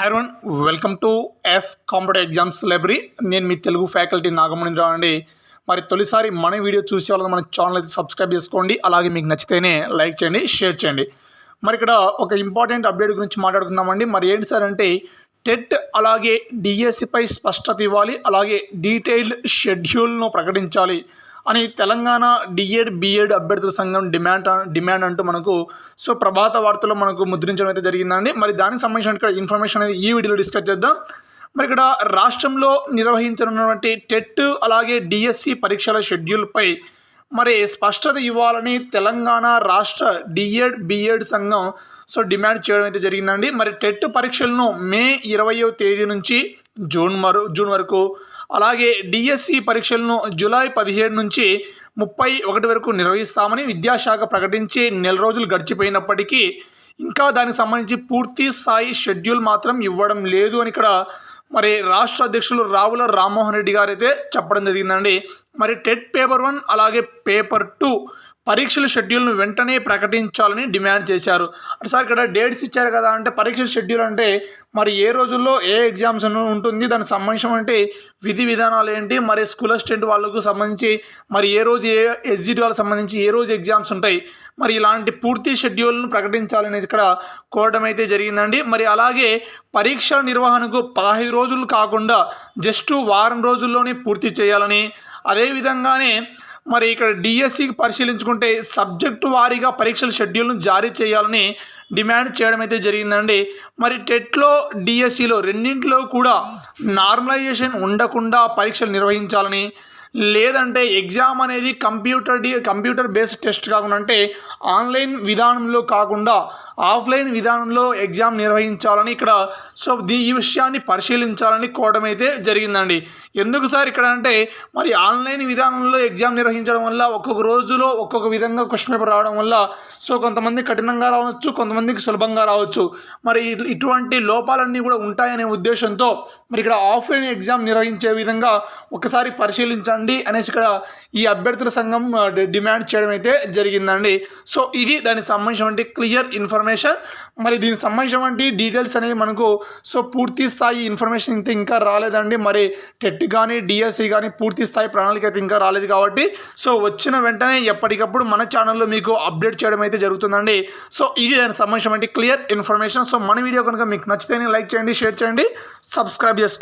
Hi one welcome to S competitive exams library నేను మీ Telugu faculty నాగమణిరావు అండి. మరి తొలిసారి మన వీడియో చూసే వాళ్ళని మన ఛానల్ అయితే సబ్స్క్రైబ్ చేసుకోండి. అలాగే మీకు నచ్చితేనే లైక్ చేయండి షేర్ చేయండి. మరి ఇక్కడ ఒక ఇంపార్టెంట్ అప్డేట్ గురించి మాట్లాడుకుందామండి. మరి ఏంటి సార్ అంటే టెట్ అలాగే డిఎస్సిపై స్పష్టత ఇవ్వాలి. అలాగే డీటెయిల్డ్ షెడ్యూల్ను ప్రకటించాలి. అని తెలంగాణ డిఎడ్ బిఎడ్ అభ్యర్థుల సంఘం డిమాండ్ డిమాండ్ అంటూ మనకు సో ప్రభాత వార్తలో మనకు ముద్రించడం అయితే జరిగిందండి. మరి దానికి సంబంధించిన ఇక్కడ ఇన్ఫర్మేషన్ అనేది ఈ వీడియోలో డిస్కస్ చేద్దాం. మరి ఇక్కడ రాష్ట్రంలో నిర్వహించనున్నటువంటి టెట్ అలాగే డిఎస్సి పరీక్షల షెడ్యూల్పై మరి స్పష్టత ఇవ్వాలని తెలంగాణ రాష్ట్ర డిఎడ్ బిఎడ్ సంఘం సో డిమాండ్ చేయడం అయితే జరిగిందండి. మరి టెట్ పరీక్షలను మే ఇరవయో తేదీ నుంచి జూన్ మరు జూన్ వరకు అలాగే డిఎస్సి పరీక్షలను జూలై పదిహేడు నుంచి ముప్పై ఒకటి వరకు నిర్వహిస్తామని విద్యాశాఖ ప్రకటించి నెల రోజులు గడిచిపోయినప్పటికీ ఇంకా దానికి సంబంధించి పూర్తి స్థాయి షెడ్యూల్ మాత్రం ఇవ్వడం లేదు అని ఇక్కడ మరి రాష్ట్ర అధ్యక్షులు రావుల రామ్మోహన్ రెడ్డి గారు అయితే చెప్పడం జరిగిందండి. మరి టెట్ పేపర్ వన్ అలాగే పేపర్ టూ పరీక్షల షెడ్యూల్ను వెంటనే ప్రకటించాలని డిమాండ్ చేశారు. అంటే సార్ ఇక్కడ డేట్స్ ఇచ్చారు కదా అంటే పరీక్షల షెడ్యూల్ అంటే మరి ఏ రోజుల్లో ఏ ఎగ్జామ్స్ ఉంటుంది దానికి సంబంధించిన అంటే విధి విధానాలు ఏంటి మరి స్కూల్ అసిస్టెంట్ వాళ్ళకు సంబంధించి మరి ఏ రోజు ఏ ఎస్జిటి వాళ్ళకి సంబంధించి ఏ రోజు ఎగ్జామ్స్ ఉంటాయి మరి ఇలాంటి పూర్తి షెడ్యూల్ను ప్రకటించాలనేది ఇక్కడ కోరడం అయితే జరిగిందండి. మరి అలాగే పరీక్షల నిర్వహణకు పదహైదు రోజులు కాకుండా జస్ట్ వారం రోజుల్లోనే పూర్తి చేయాలని అదేవిధంగానే మరి ఇక్కడ డిఎస్సికి పరిశీలించుకుంటే సబ్జెక్టు వారీగా పరీక్షల షెడ్యూల్ను జారీ చేయాలని డిమాండ్ చేయడం అయితే జరిగిందండి. మరి టెట్లో డిఎస్సిలో రెండింటిలో కూడా నార్మలైజేషన్ ఉండకుండా పరీక్షలు నిర్వహించాలని లేదంటే ఎగ్జామ్ అనేది computer D computer based test కాకుండా అంటే ఆన్లైన్ విధానంలో కాకుండా ఆఫ్లైన్ విధానంలో ఎగ్జామ్ నిర్వహించాలని ఇక్కడ సో దీ ఈ విషయాన్ని పరిశీలించాలని కోవడం అయితే జరిగిందండి. ఎందుకు సార్ ఇక్కడ అంటే మరి ఆన్లైన్ విధానంలో ఎగ్జామ్ నిర్వహించడం వల్ల ఒక్కొక్క రోజులో ఒక్కొక్క విధంగా క్వశ్చన్ పేపర్ రావడం వల్ల సో కొంతమంది కఠినంగా రావచ్చు కొంతమందికి సులభంగా రావచ్చు. మరి ఇటువంటి లోపాలన్నీ కూడా ఉంటాయనే ఉద్దేశంతో మరి ఇక్కడ ఆఫ్లైన్ ఎగ్జామ్ నిర్వహించే విధంగా ఒకసారి పరిశీలించండి. అనేసి ఇక్కడ ఈ అభ్యర్థుల సంఘం డిమాండ్ చేయడం అయితే జరిగిందండి. సో ఇది దానికి సంబంధించినటువంటి క్లియర్ ఇన్ఫర్మేషన్. ఇన్ఫర్మేషన్ మరి దీనికి సంబంధించినటువంటి డీటెయిల్స్ అనేవి మనకు సో పూర్తి స్థాయి ఇన్ఫర్మేషన్ ఇంత ఇంకా రాలేదండి. మరి టెట్ కానీ డిఎస్సి కానీ పూర్తి స్థాయి ప్రణాళిక అయితే ఇంకా రాలేదు కాబట్టి సో వచ్చిన వెంటనే ఎప్పటికప్పుడు మన ఛానల్లో మీకు అప్డేట్ చేయడం అయితే జరుగుతుందండి. సో ఇది దానికి సంబంధించినటువంటి క్లియర్ ఇన్ఫర్మేషన్. సో మన వీడియో కనుక మీకు నచ్చితేనే లైక్ చేయండి షేర్ చేయండి సబ్స్క్రైబ్ చేసుకోండి.